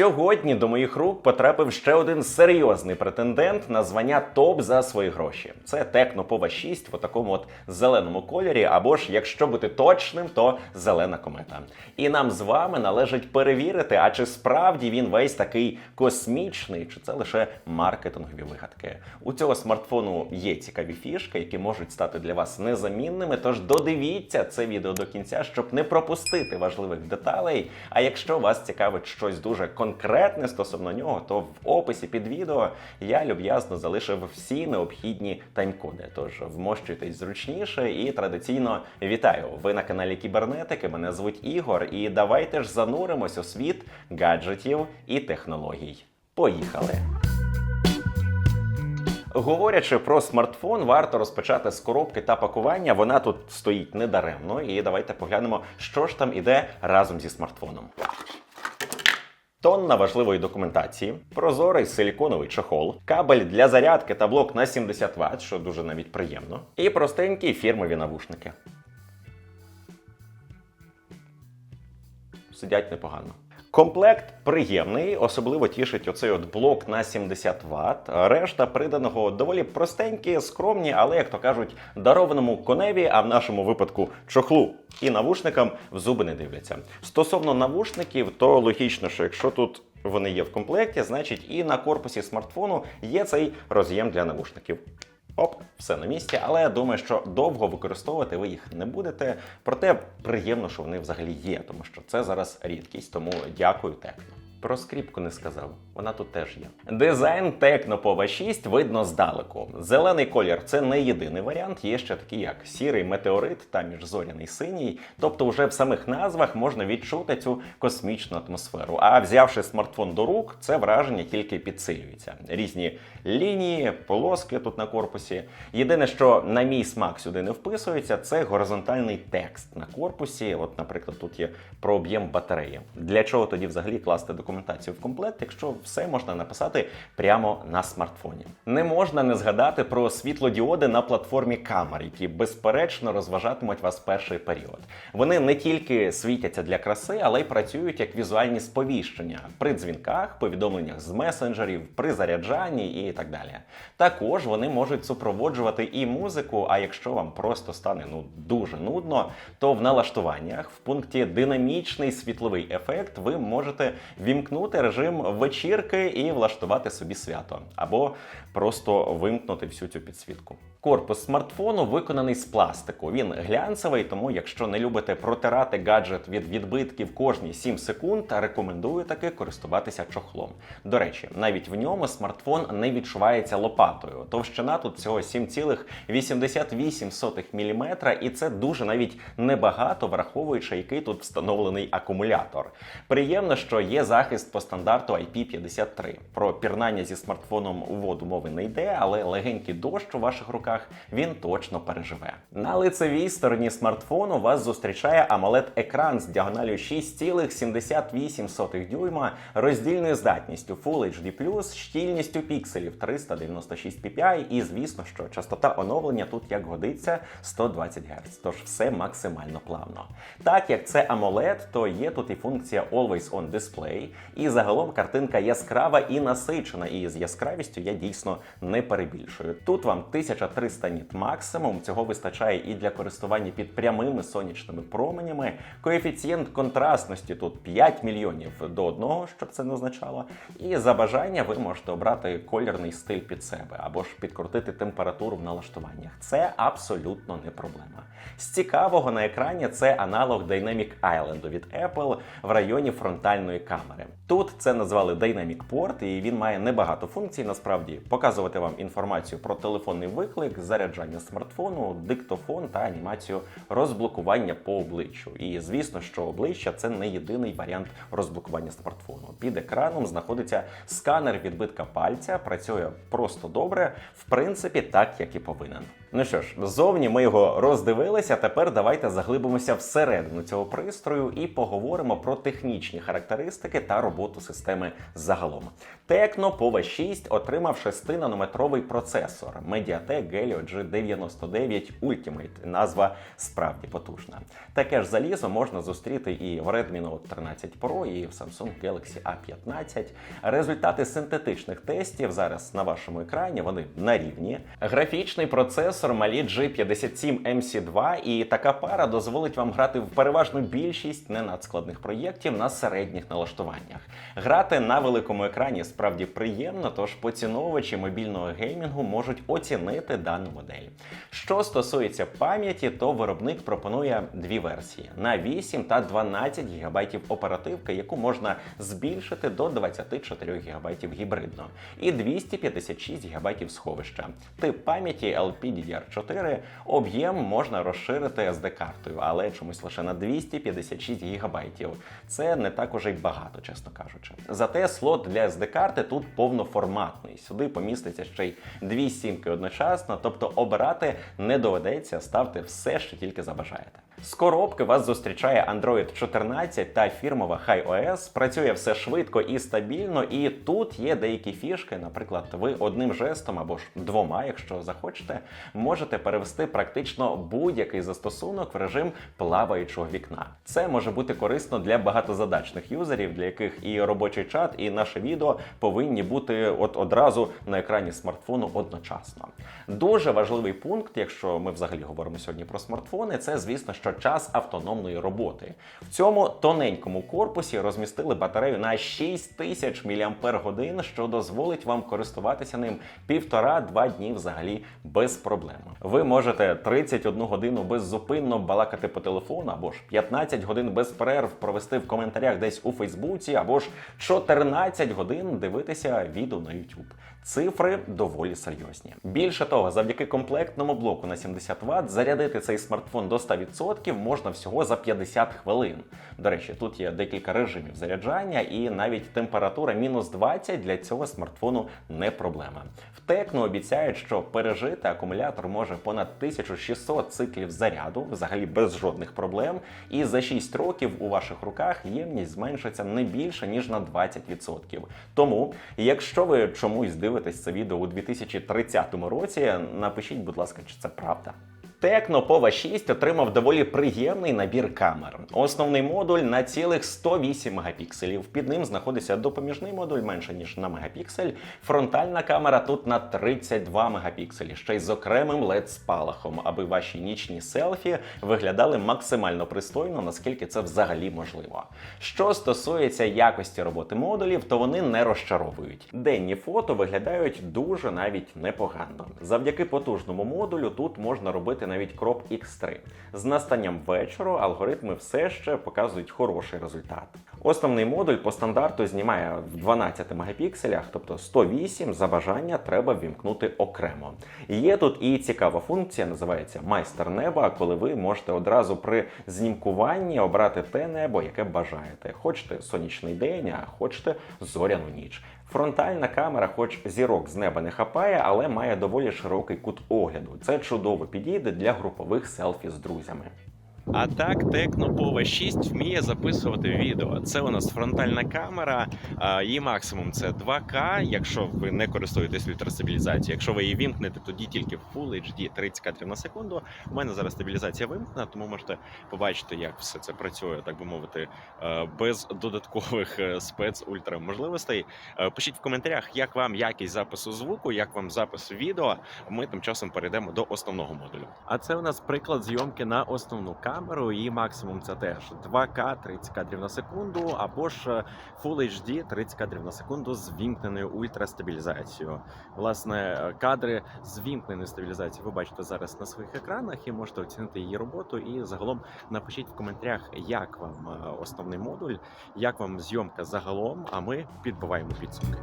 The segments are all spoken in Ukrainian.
Сьогодні до моїх рук потрапив ще один серйозний претендент на звання топ за свої гроші. Це Pova 6 в такому от зеленому кольорі, або ж, якщо бути точним, то зелена комета. І нам з вами належить перевірити, а чи справді він весь такий космічний, чи це лише маркетингові вигадки. У цього смартфону є цікаві фішки, які можуть стати для вас незамінними. Тож додивіться це відео до кінця, щоб не пропустити важливих деталей. А якщо вас цікавить щось дуже конкретне стосовно нього, то в описі під відео я люб'язно залишив всі необхідні тайм-коди. Тож вмощуйтесь зручніше і традиційно вітаю. Ви на каналі Кібернетики. Мене звуть Ігор, і давайте ж зануримось у світ гаджетів і технологій. Поїхали! Говорячи про смартфон, варто розпочати з коробки та пакування. Вона тут стоїть недаремно. І давайте поглянемо, що ж там іде разом зі смартфоном. Тонна важливої документації, прозорий силіконовий чохол, кабель для зарядки та блок на 70 Вт, що дуже навіть приємно, і простенькі фірмові навушники. Сидять непогано. Комплект приємний, особливо тішить оцей от блок на 70 Вт. Решта приданого доволі простенькі, скромні, але, як то кажуть, дарованому коневі, а в нашому випадку чохлу і навушникам в зуби не дивляться. Стосовно навушників, то логічно, що якщо тут вони є в комплекті, значить і на корпусі смартфону є цей роз'єм для навушників. Оп, все на місці, але я думаю, що довго використовувати ви їх не будете. Проте приємно, що вони взагалі є, тому що це зараз рідкість. Тому дякую Текно. Про скріпку не сказав, вона тут теж є. Дизайн Tecno 6 видно здалеку. Зелений колір це не єдиний варіант. Є ще такі, як сірий метеорит та міжзоряний синій. Тобто, вже в самих назвах можна відчути цю космічну атмосферу. А взявши смартфон до рук, це враження тільки підсилюється. Різні лінії, полоски тут на корпусі. Єдине, що на мій смак сюди не вписується, це горизонтальний текст на корпусі. От, наприклад, тут є про об'єм батареї. Для чого тоді взагалі класти документацію в комплект, якщо все можна написати прямо на смартфоні? Не можна не згадати про світлодіоди на платформі камер, які безперечно розважатимуть вас перший період. Вони не тільки світяться для краси, але й працюють як візуальні сповіщення при дзвінках, повідомленнях з месенджерів, при заряджанні і так далі. Також вони можуть супроводжувати і музику. А якщо вам просто стане ну дуже нудно, то в налаштуваннях в пункті динамічний світловий ефект ви можете вімкнути режим вечірки і влаштувати собі свято, або просто вимкнути всю цю підсвітку. Корпус смартфону виконаний з пластику. Він глянцевий, тому якщо не любите протирати гаджет від відбитків кожні 7 секунд, рекомендую таки користуватися чохлом. До речі, навіть в ньому смартфон не відчувається лопатою. Товщина тут всього 7,88 мм, і це дуже навіть небагато, враховуючи, який тут встановлений акумулятор. Приємно, що є захист по стандарту IP53. Про пірнання зі смартфоном у воду мови не йде, але легенький дощ у ваших руках він точно переживе. На лицевій стороні смартфону вас зустрічає amoled екран з діагоналю 6,78 дюйма, роздільною здатністю Full HD+, щільністю пікселів 396 ppi і, звісно, що частота оновлення тут як годиться 120 Гц, тож все максимально плавно. Так як це AMOLED, то є тут і функція Always On Display, і загалом картинка яскрава і насичена, і з яскравістю я дійсно не перебільшую. Тут вам 1300 ніт максимум, цього вистачає і для користування під прямими сонячними променями. Коефіцієнт контрастності тут 5 мільйонів до одного, щоб це не означало. І за бажання ви можете обрати кольорний стиль під себе або ж підкрутити температуру в налаштуваннях. Це абсолютно не проблема. З цікавого на екрані це аналог Dynamic Island від Apple в районі фронтальної камери. Тут це назвали Dynamic Port, і він має небагато функцій. Насправді показувати вам інформацію про телефонний виклик, заряджання смартфону, диктофон та анімацію розблокування по обличчю. І звісно, що обличчя це не єдиний варіант розблокування смартфону. Під екраном знаходиться сканер відбитка пальця, працює просто добре, в принципі, так як і повинен. Ну що ж, ззовні ми його роздивилися. Тепер давайте заглибимося всередину цього пристрою і поговоримо про технічні характеристики та роботу системи загалом. Tecno POVA 6 отримав 6-нанометровий процесор Mediatek Helio G99 Ultimate. Назва справді потужна. Таке ж залізо можна зустріти і в Redmi Note 13 Pro, і в Samsung Galaxy A15. Результати синтетичних тестів зараз на вашому екрані. Вони на рівні. Графічний процесор Mali G57 MC2, і така пара дозволить вам грати в переважну більшість ненадскладних проєктів на середніх налаштуваннях. Грати на великому екрані справді приємно, тож поціновувачі мобільного геймінгу можуть оцінити дану модель. Що стосується пам'яті, то виробник пропонує дві версії: на 8 та 12 ГБ оперативки, яку можна збільшити до 24 ГБ гібридно, і 256 ГБ сховища. Тип пам'яті LPDDR4, об'єм можна розширити SD-картою, але чомусь лише на 256 ГБ. Це не так уже й багато, чесно кажучи. Зате слот для SD-карти тут повноформатний. Сюди поміститься ще й дві сімки одночасно, тобто обирати не доведеться, ставте все, що тільки забажаєте. З коробки вас зустрічає Android 14 та фірмова HiOS. Працює все швидко і стабільно, і тут є деякі фішки. Наприклад, ви одним жестом або ж двома, якщо захочете, можете перевести практично будь-який застосунок в режим плаваючого вікна. Це може бути корисно для багатозадачних юзерів, для яких і робочий чат, і наше відео повинні бути от одразу на екрані смартфону одночасно. Дуже важливий пункт, якщо ми взагалі говоримо сьогодні про смартфони, це звісно, що час автономної роботи. В цьому тоненькому корпусі розмістили батарею на 6000 мАч, що дозволить вам користуватися ним півтора-два дні взагалі без проблем. Ви можете 31 годину беззупинно балакати по телефону, або ж 15 годин без перерв провести в коментарях десь у Фейсбуці, або ж 14 годин дивитися відео на YouTube. Цифри доволі серйозні. Більше того, завдяки комплектному блоку на 70 Вт зарядити цей смартфон до 100% можна всього за 50 хвилин. До речі, тут є декілька режимів заряджання, і навіть температура мінус 20 для цього смартфону не проблема. В Tecno обіцяють, що пережити акумулятор може понад 1600 циклів заряду, взагалі без жодних проблем. І за 6 років у ваших руках ємність зменшиться не більше ніж на 20%. Тому, якщо ви чомусь дивитесь це відео у 2030 році, напишіть, будь ласка, чи це правда. Tecno POVA 6 отримав доволі приємний набір камер. Основний модуль на цілих 108 мегапікселів. Під ним знаходиться допоміжний модуль менше ніж на мегапіксель. Фронтальна камера тут на 32 мегапікселі, ще й з окремим led спалахом, аби ваші нічні селфі виглядали максимально пристойно, наскільки це взагалі можливо. Що стосується якості роботи модулів, то вони не розчаровують. Денні фото виглядають дуже навіть непогано. Завдяки потужному модулю тут можна робити навіть кроп X3. З настанням вечору алгоритми все ще показують хороший результат. Основний модуль по стандарту знімає в 12 мегапікселях, тобто 108 за бажання треба ввімкнути окремо. Є тут і цікава функція, називається майстер неба, коли ви можете одразу при знімкуванні обрати те небо, яке бажаєте. Хочете сонячний день, а хочете зоряну ніч. Фронтальна камера, хоч зірок з неба не хапає, але має доволі широкий кут огляду. Це чудово підійде для групових селфі з друзями. А так, POVA 6 вміє записувати відео. Це у нас фронтальна камера, її максимум це 2К, якщо ви не користуєтесь ультрастабілізацією. Якщо ви її вімкнете, тоді тільки в Full HD 30 кадрів на секунду. У мене зараз стабілізація вимкнена, тому можете побачити, як все це працює, так би мовити, е, без додаткових е, спец-ультра можливостей. Е, Пишіть в коментарях, як вам якість запису звуку, як вам запис відео. Ми тим часом перейдемо до основного модулю. А це у нас приклад зйомки на основну камеру. Її максимум це теж 2К 30 кадрів на секунду, або ж е, Full HD 30 кадрів на секунду з вімкненою ультрастабілізацією. Власне, е, кадри з вімкненою стабілізацією ви бачите зараз на своїх екранах і можете оцінити її роботу. І загалом напишіть в коментарях, як вам е, основний модуль, як вам зйомка загалом. А ми підбиваємо підсумки.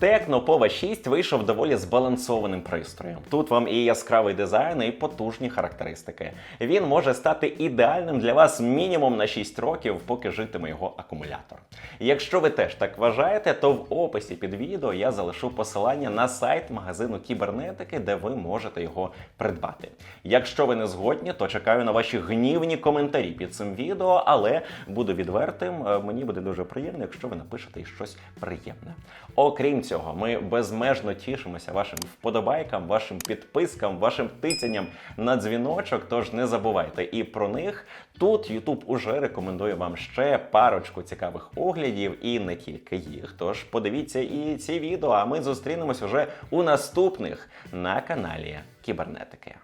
Pova 6 вийшов доволі збалансованим пристроєм. Тут вам і яскравий дизайн, і потужні характеристики. Він може стати ідеальним для вас мінімум на 6 років, поки житиме його акумулятор. Якщо ви теж так вважаєте, то в описі під відео я залишу посилання на сайт магазину кібернетики, де ви можете його придбати. Якщо ви не згодні, то чекаю на ваші гнівні коментарі під цим відео, але буду відвертим. е, Мені буде дуже приємно, якщо ви напишете щось приємне. Окрім цього, ми безмежно тішимося вашим вподобайкам, вашим підпискам, вашим тицянням на дзвіночок. Тож не забувайте і про них. Тут YouTube уже рекомендує вам ще парочку цікавих оглядів і не тільки їх. Тож подивіться і ці відео. А ми зустрінемось уже у наступних на каналі Кібернетики.